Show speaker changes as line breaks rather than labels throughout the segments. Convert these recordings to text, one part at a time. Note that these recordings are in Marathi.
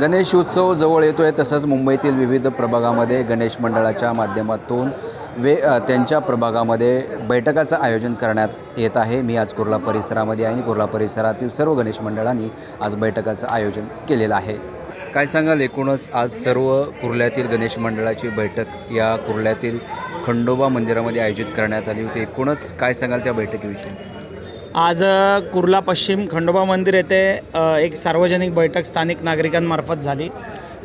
गणेश उत्सव जवळ येतो आहे तसंच मुंबईतील विविध प्रभागामध्ये गणेश मंडळाच्या माध्यमातून वे त्यांच्या प्रभागामध्ये बैठकाचं आयोजन करण्यात येत आहे. मी आज कुर्ला परिसरामध्ये आहे आणि कुर्ला परिसरातील सर्व गणेश मंडळांनी आज बैठकाचं आयोजन केलेलं आहे. काय सांगाल एकूणच आज सर्व कुर्ल्यातील गणेश मंडळाची बैठक या कुर्ल्यातील खंडोबा मंदिरामध्ये आयोजित करण्यात आली होती. एकूणच काय सांगाल त्या बैठकीविषयी?
आज कुर्ला पश्चिम खंडोबा मंदिर येथे एक सार्वजनिक बैठक स्थानिक नागरिकांमार्फत झाली.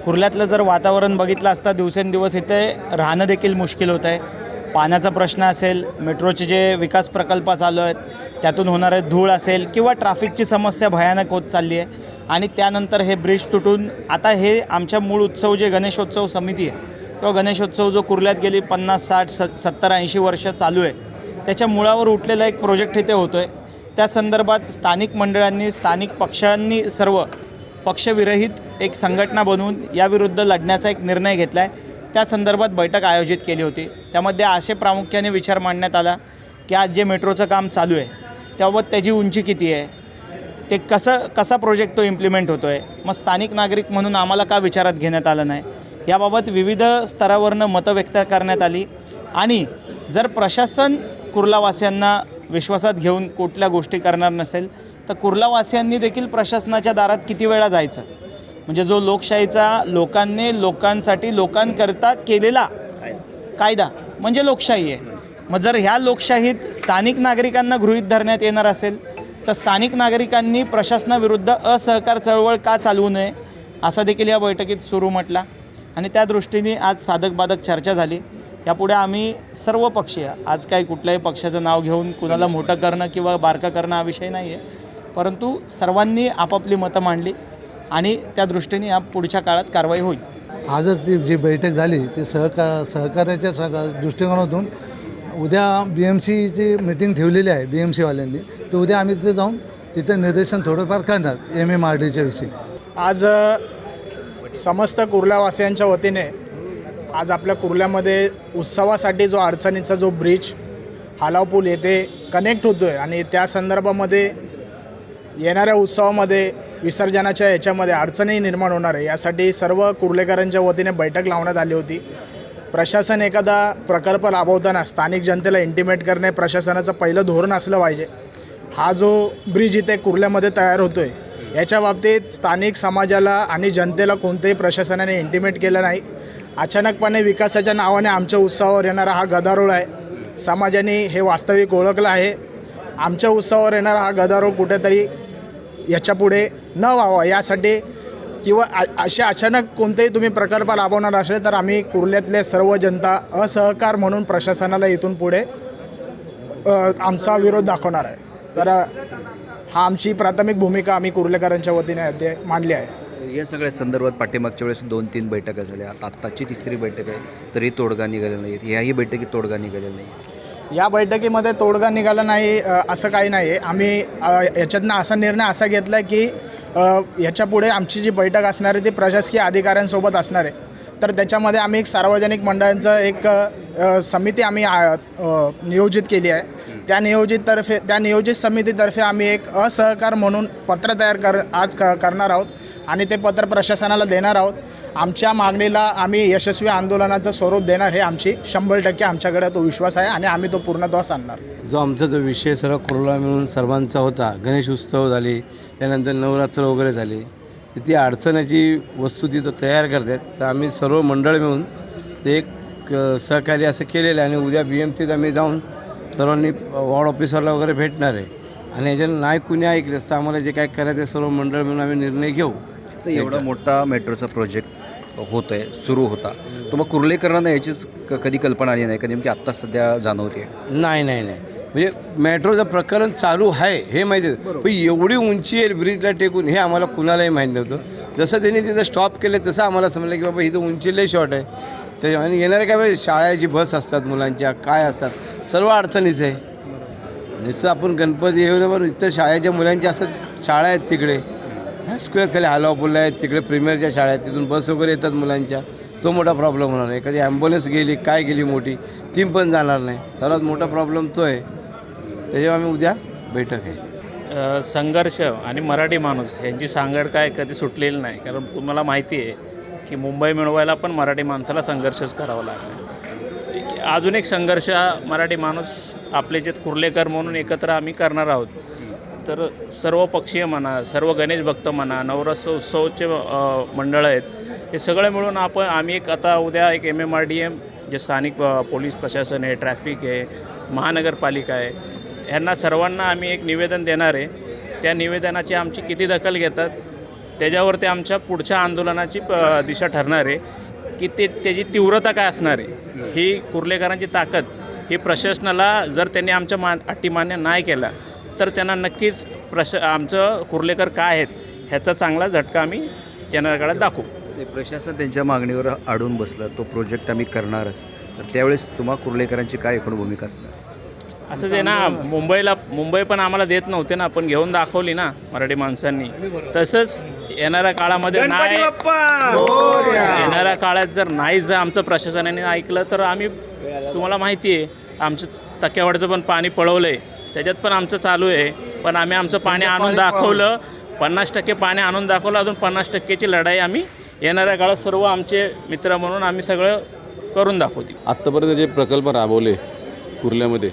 कुर्ल्यातलं जर वातावरण बघितलं असता दिवसेंदिवस इथे राहणं देखील मुश्किल होत आहे पाण्याचा प्रश्न असेल मेट्रोचे जे विकास प्रकल्प चालू आहेत त्यातून होणारे धूळ असेल किंवा ट्रॅफिकची समस्या भयानक होत चालली आहे. आणि त्यानंतर हे ब्रिज तुटून आता हे आमच्या मूळ उत्सव जे गणेशोत्सव समिती आहे तो गणेशोत्सव जो कुर्ल्यात गेली पन्नास साठ स सत्तर ऐंशी वर्ष चालू आहे त्याच्या मुळावर उठलेला एक प्रोजेक्ट इथे होतो आहे त्या संदर्भात स्थानिक मंडळांनी स्थानिक पक्षांनी सर्व पक्षविरहित एक संघटना बनवून याविरुद्ध लढण्याचा एक निर्णय घेतला आहे त्या संदर्भात बैठक आयोजित केली होती. त्यामध्ये असे प्रामुख्याने विचार मांडण्यात आला की आज जे मेट्रोचं काम चालू आहे त्याबाबत त्याची उंची किती आहे? ते कसं कसा प्रोजेक्ट तो इम्प्लिमेंट होतो आहे मग स्थानिक नागरिक म्हणून आम्हाला का विचारात घेण्यात आलं नाही? याबाबत विविध स्तरावरनं मतं व्यक्त करण्यात आली. आणि जर प्रशासन कुर्लावासियांना विश्वासात घेऊन कुठल्या गोष्टी करणार नसेल तर कुर्लावासियांनी देखील प्रशासनाच्या दारात किती वेळा जायचं? म्हणजे जो लोकशाहीचा लोकांनी लोकांसाठी लोकांकरता केलेला कायदा म्हणजे लोकशाही आहे. मग जर ह्या लोकशाहीत स्थानिक नागरिकांना गृहीत धरण्यात येणार असेल तर स्थानिक नागरिकांनी प्रशासनाविरुद्ध असहकार चळवळ का चालवू नये असा देखील या बैठकीत सुरू म्हटला. आणि त्या दृष्टीने आज साधक बाधक चर्चा झाली. यापुढे आम्ही सर्व पक्षीय आज काही कुठल्याही पक्षाचं नाव घेऊन कुणाला मोठं करणं किंवा बारकं करणं हा विषय नाही आहे परंतु सर्वांनी आपापली मतं मांडली आणि त्या दृष्टीने या पुढच्या काळात कारवाई होईल.
आजच जी जी बैठक झाली ती सहका सहकार्याच्या सह दृष्टिकोनातून उद्या बी एम सीची मिटिंग ठेवलेली आहे बी एम सीवाल्यांनी तर उद्या आम्ही तिथे जाऊन तिथं निर्देशन थोडंफार करणार एम एम आर डीच्या विषयी.
आज समस्त कुर्ल्यावासियांच्या वतीने आज आपल्या कुर्ल्यामध्ये उत्सवासाठी जो अडचणीचा जो ब्रिज हालाव पूल येथे कनेक्ट होतो आहे आणि त्या संदर्भामध्ये येणाऱ्या उत्सवामध्ये विसर्जनाच्या याच्यामध्ये अडचणी निर्माण होणार आहे. यासाठी सर्व कुर्लेकरांच्या वतीने बैठक लावण्यात आली होती. प्रशासन एखादा प्रकल्प राबवताना स्थानिक जनतेला इंटिमेट करणे प्रशासनाचं पहिलं धोरण असलं पाहिजे. हा जो ब्रिज इथे कुर्ल्यामध्ये तयार होतो आहे याच्या बाबतीत स्थानिक समाजाला आणि जनतेला कोणत्याही प्रशासनाने इंटिमेट केलं नाही. अचानकपणे विकासाच्या नावाने आमच्या उत्सवावर येणारा हा गदारोळ आहे. समाजाने हे वास्तविक ओळखलं आहे. आमच्या उत्सवावर येणारा हा गदारोळ कुठेतरी याच्यापुढे न व्हावा यासाठी किंवा अ असे अचानक कोणतेही तुम्ही प्रकल्प राबवणार असेल तर आम्ही कुर्ल्यातले सर्व जनता असहकार म्हणून प्रशासनाला इथून पुढे आमचा विरोध दाखवणार आहे. तर हा आमची प्राथमिक भूमिका आम्ही कुर्लेकरांच्या वतीने मांडली आहे.
या सगळ्या संदर्भात पाठीमागच्या वेळेस दोन तीन बैठका झाल्या. आता आत्ताची तिसरी बैठक आहे. तरी तोडगा निघालेला नाही. याही बैठकीत तोडगा निघालेला नाही.
या बैठकीमध्ये तोडगा निघाला नाही असं काही नाही आहे आम्ही याच्यातनं असा निर्णय असा घेतला आहे की याच्यापुढे आमची जी बैठक असणार आहे ती प्रशासकीय अधिकाऱ्यांसोबत असणार आहे. तर त्याच्यामध्ये आम्ही एक सार्वजनिक मंडळांचं एक समिती आम्ही नियोजित केली आहे. त्या नियोजिततर्फे त्या नियोजित समितीतर्फे आम्ही एक असहकार म्हणून पत्र तयार कर आज क करणार आहोत. आणि ते पत्र प्रशासनाला देणार आहोत. आमच्या मागणीला आम्ही यशस्वी आंदोलनाचं स्वरूप देणार हे आमची शंभर टक्के आमच्याकडे तो विश्वास आहे आणि आम्ही तो पूर्णत्वास आणणार.
जो आमचा जो विषय सर्व कोरोना मिळून सर्वांचा होता गणेश उत्सव झाले त्यानंतर नवरात्र वगैरे झाले ती अडचणाची वस्तू तिथं तयार करतात. तर आम्ही सर्व मंडळ मिळून ते एक सहकार्य असं केलेलं आहे आणि उद्या बी एम सीत आम्ही जाऊन सर्वांनी वॉर्ड ऑफिसरला वगैरे भेटणार आहे. आणि याच्यानं नाही कुणी ऐकलं तर आम्हाला जे काय करायचं ते सर्व मंडळ मिळून आम्ही निर्णय घेऊ.
तर एवढा मोठा मेट्रोचा प्रोजेक्ट होत आहे सुरू होता. तर मग कुर्लेकरांना याचीच क- कधी कल्पना आली नाही? का नेमकी आत्ता सध्या जाणवते
नाही नाही नाही. म्हणजे मेट्रोचं प्रकरण चालू आहे हे माहिती पण एवढी उंची आहे ब्रिजला टेकून हे आम्हाला कुणालाही माहीत नव्हतं. जसं त्यांनी तिथं स्टॉप केलं तसं आम्हाला समजलं की बाबा इथं उंची लई शॉर्ट आहे. त्याच्या आणि येणाऱ्या काय वेळेस शाळेची बस असतात मुलांच्या काय असतात? सर्व अडचणीचं आहे. नुसतं आपण गणपती बरोबर इतर शाळेच्या मुलांच्या असतात शाळा आहेत तिकडे. हायस्कूलात खाली हालापूल आहेत तिकडे प्रीमियरच्या शाळा आहेत तिथून बस वगैरे येतात मुलांच्या. तो मोठा प्रॉब्लेम होणार आहे एखादी ॲम्ब्युलन्स गेली काय गेली मोठी ती पण जाणार नाही. सर्वात मोठा प्रॉब्लेम तो आहे. त्याच्यावर आम्ही उद्या बैठक आहे.
संघर्ष आणि मराठी माणूस यांची सांगड काय कधी सुटलेली नाही. कारण तुम्हाला माहिती आहे की मुंबई मिळवायला पण मराठी माणसाला संघर्षच करावा लागला. ठीक आहे. अजून एक संघर्ष हा मराठी माणूस आपले जे कुर्लेकर म्हणून एकत्र आम्ही करणार आहोत. तर सर्व पक्षीय म्हणा सर्व गणेश भक्त म्हणा नवरात्र उत्सवचे मंडळ आहेत हे सगळे मिळून आपण आम्ही एक आता उद्या एक M M R D M J स्थानिक पोलीस प्रशासन आहे ट्रॅफिक आहे महानगरपालिका आहे ह्यांना सर्वांना आम्ही एक निवेदन देणार आहे. त्या निवेदनाची आमची किती दखल घेतात त्याच्यावर ते आमच्या पुढच्या आंदोलनाची प- दिशा ठरणार आहे. की ते त्याची तीव्रता काय असणार आहे? ही कुर्लेकरांची ताकद ही प्रशासनाला जर त्यांनी आमच्या मा अटी मान्य नाही केला तर त्यांना नक्कीच प्रश आमचं कुर्लेकर काय आहेत ह्याचा चांगला झटका आम्ही येणाऱ्या काळात दाखवू.
ते प्रशासन त्यांच्या मागणीवर अडून बसलं तो प्रोजेक्ट आम्ही करणारच. तर त्यावेळेस तुम्हा कुर्लेकरांची काय एकूण भूमिका असणार?
असंच आहे ना मुंबईला मुंबई पण आम्हाला देत नव्हते ना पण घेऊन दाखवली ना मराठी माणसांनी. तसंच येणाऱ्या काळामध्ये नाही येणाऱ्या काळात जर नाही जर आमचं प्रशासनाने ऐकलं तर आम्ही तुम्हाला माहिती आहे आमचं तक्यावरचं पण पाणी पळवलं आहे त्याच्यात पण आमचं चालू आहे. पण आम्ही आमचं पाणी आणून दाखवलं. पन्नास टक्के पाणी आणून दाखवलं. अजून पन्नास टक्केची लढाई आम्ही येणाऱ्या काळात सर्व आमचे मित्र म्हणून आम्ही सगळं करून दाखवते.
आत्तापर्यंत जे प्रकल्प राबवले कुर्ल्यामध्ये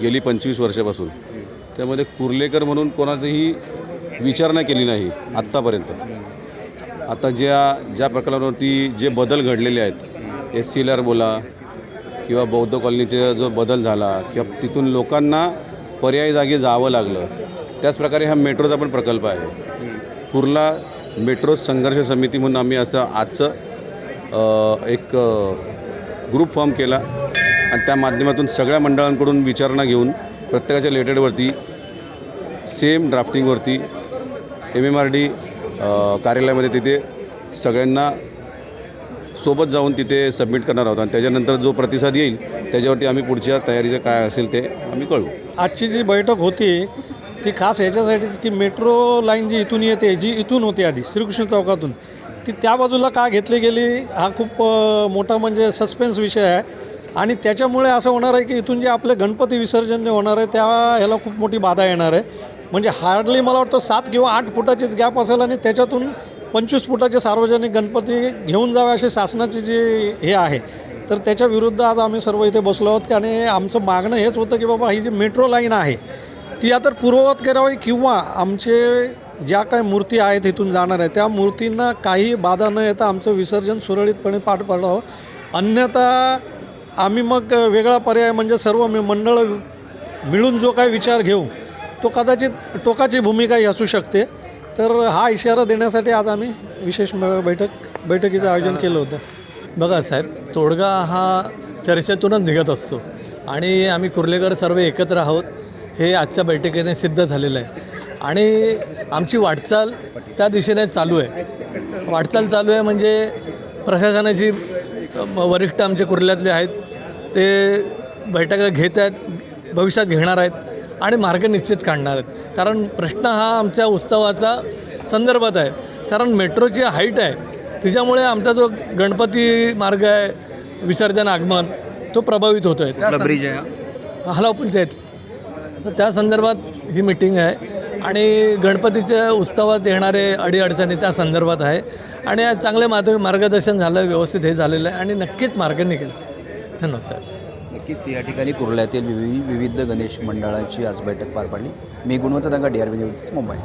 गेली पंचवीस वर्षापासून त्यामध्ये कुर्लेकर म्हणून कोणाचीही विचारणा केली नाही आत्तापर्यंत. आता ज्या ज्या प्रकल्पावरती जे बदल घडलेले आहेत एस सी एल आर बोला किंवा बौद्ध कॉलनीचा जो बदल झाला किंवा तिथून लोकांना पर्यायी जागी जावं लागलं. त्याचप्रकारे हा मेट्रोचा पण प्रकल्प आहे. कुर्ला मेट्रो संघर्ष समिती म्हणून आम्ही असं आजचं एक ग्रुप फॉर्म केला. आणि त्या माध्यमातून सगळ्या मंडळांकडून विचारणा घेऊन प्रत्येकाच्या रिलेटेडवरती सेम ड्राफ्टिंगवरती एम एम आर डी कार्यालयामध्ये तिथे सगळ्यांना सोबत जाऊन तिथे सबमिट करणार आहोत. आणि त्याच्यानंतर जो प्रतिसाद येईल त्याच्यावरती आम्ही पुढच्या तयारीचं काय असेल ते आम्ही कळवू.
आजची जी बैठक होती ती खास याच्यासाठीच की मेट्रो लाईन जी इथून येते जी इथून होती आधी श्रीकृष्ण चौकातून ती त्या बाजूला का घेतली गेली हा खूप मोठा म्हणजे सस्पेन्स विषय आहे. आणि त्याच्यामुळे असं होणार आहे की इथून जे आपले गणपती विसर्जन जे होणार आहे त्या ह्याला खूप मोठी बाधा येणार आहे. म्हणजे हार्डली मला वाटतं सात किंवा आठ फुटाचीच गॅप असेल आणि त्याच्यातून पंचवीस फुटाचे सार्वजनिक गणपती घेऊन जावे अशी शासनाची जी हे आहे. तर त्याच्या विरुद्ध आज आम्ही सर्व इथे बसलो आहोत. की आणि आमचं मागणं हेच होतं की बाबा ही जी मेट्रो लाईन आहे ती आता पूर्ववत करावी किंवा आमचे ज्या काही मूर्ती आहेत इथून जाणार आहे त्या मूर्तींना काही बाधा न येता आमचं विसर्जन सुरळीतपणे पार पाडावं हो. अन्यथा आम्ही मग वेगळा पर्याय म्हणजे सर्व मी मंडळ मिळून जो काही विचार घेऊ तो कदाचित टोकाची भूमिकाही असू शकते. तर हा इशारा देण्यासाठी आज आम्ही विशेष बैठक बैठकीचं आयोजन केलं होतं.
बघा साहेब तोडगा हा चर्चेतूनच निघत असतो. आणि आम्ही कुर्लेकर सर्व एकत्र आहोत. हे आजच्या बैठकीने सिद्ध झालेलं आहे. आणि आमची वाटचाल त्या दिशेने चालू आहे. वाटचाल चालू आहे म्हणजे प्रशासनाची वरिष्ठ आमचे कुर्ल्यातले आहेत ते बैठका घेत आहेत भविष्यात घेणार आहेत आणि मार्ग निश्चित काढणार आहेत. कारण प्रश्न हा आमच्या उत्सवाचा संदर्भात आहे. कारण मेट्रोची हाईट आहे. तिच्यामुळे आमचा जो गणपती मार्ग आहे विसर्जन आगमन तो प्रभावित होतो आहे त्या
ब्रिज आहे हा?
आहेत. तर त्या संदर्भात ही मिटिंग आहे. आणि गणपतीच्या उत्सवात येणारे अडीअडचणी त्या संदर्भात आहे. आणि आज चांगले मार्ग मार्गदर्शन झालं व्यवस्थित हे झालेलं आहे. आणि नक्कीच मार्ग निघेल. धन्यवाद साहेब
नक्कीच या ठिकाणी कुर्ल्यातील विवि विविध गणेश मंडळाची आज बैठक पार पडली. मी Gunwant Danga D R B news Mumbai.